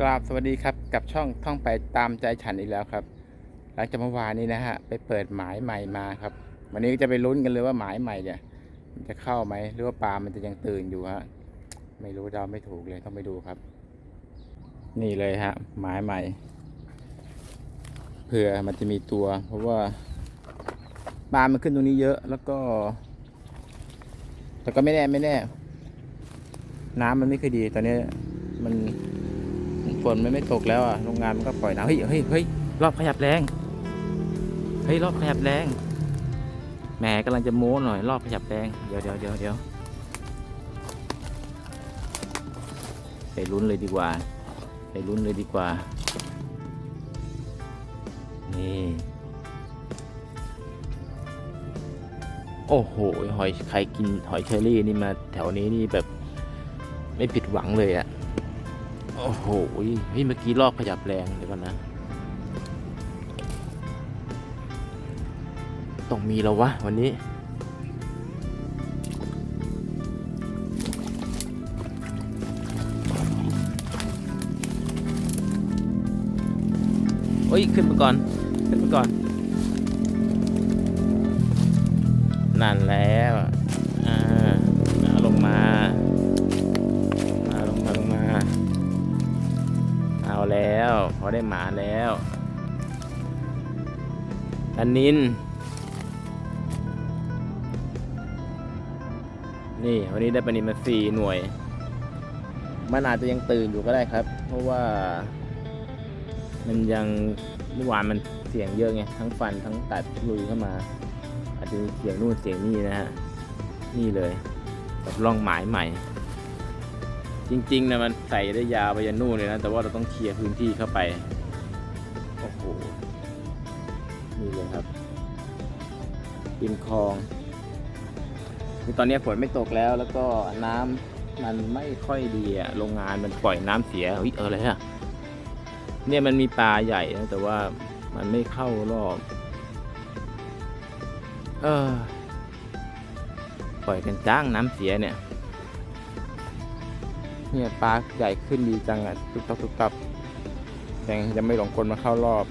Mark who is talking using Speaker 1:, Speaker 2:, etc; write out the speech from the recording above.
Speaker 1: กราบสวัสดีครับกับช่องท่องไปตามใจฉันอีกแล้วครับ หลังจากเมื่อวานนี้นะฮะไปเปิดหมายใหม่มาครับ วันนี้จะไปลุ้นกันเลยว่าหมายใหม่เนี่ยมันจะเข้าไหมหรือว่าปลามันจะยังตื่นอยู่ฮะไม่รู้เดาไม่ถูกเลยต้องไปดูครับ นี่เลยฮะหมายใหม่เผื่อมันจะมีตัว เพราะว่าปลามันขึ้นตรงนี้เยอะแล้วก็ แต่ก็ไม่แน่ไม่แน่ น้ำมันไม่ค่อยดีตอนนี้มัน ฝนมันไม่ตกแล้วอะโรงงานมันก็ปล่อยน้ำเฮ้ยเฮ้ยเฮ้ยรอบขยับแรงเฮ้ยรอบขยับแรงแหมกำลังจะโม้หน่อยรอบขยับแรงเดี๋ยวเดี๋ยวเดี๋ยวเดี๋ยวไปลุ้นเลยดีกว่า ไปลุ้นเลยดีกว่า นี่ โอ้โห หอยใครกินหอยเชอรี่นี่มาแถวนี้นี่แบบไม่ผิดหวังเลยอะ โอ้โหเฮ้ยเมื่อกี้รอบขยับแรงเดี๋ยวก่อนนะ ต้องมีแล้ววะวันนี้เฮ้ย ขึ้นมาก่อน ขึ้นมาก่อน นั่นแล้วอ่า พอได้หมาแล้วอันนิน นี่วันนี้ได้ปนินมาสี่หน่วย มันอาจจะยังตื่นอยู่ก็ได้ครับ เพราะว่า มันยังเมื่อวานมันเสียงเยอะไง ทั้งฟันทั้งตัดลุยเข้ามา อาจจะมีเสียงนู่นเสียงนี่นะฮะ นี่เลย กับร่องหมายใหม่ จริงๆนะมันใส่ได้ยาวไปยันนู่นเลยนะ แต่ว่าเราต้องเคลียร์พื้นที่เข้าไป โอ้โห นี่เลยครับริมคลองคือตอนนี้ฝนไม่ตกแล้วแล้วก็น้ำมันไม่ค่อยดีอะโรงงานมันปล่อยน้ำเสียเฮ้ยเอออะไรอะเนี่ยมันมีปลาใหญ่นะแต่ว่ามันไม่เข้ารอบ เออ ปล่อยกันจ้างน้ำเสียเนี่ย เนี่ยปลาใหญ่ขึ้นดีจังอะ ตุบตับตุบตับยังยังไม่หลงกลมาเข้ารอบ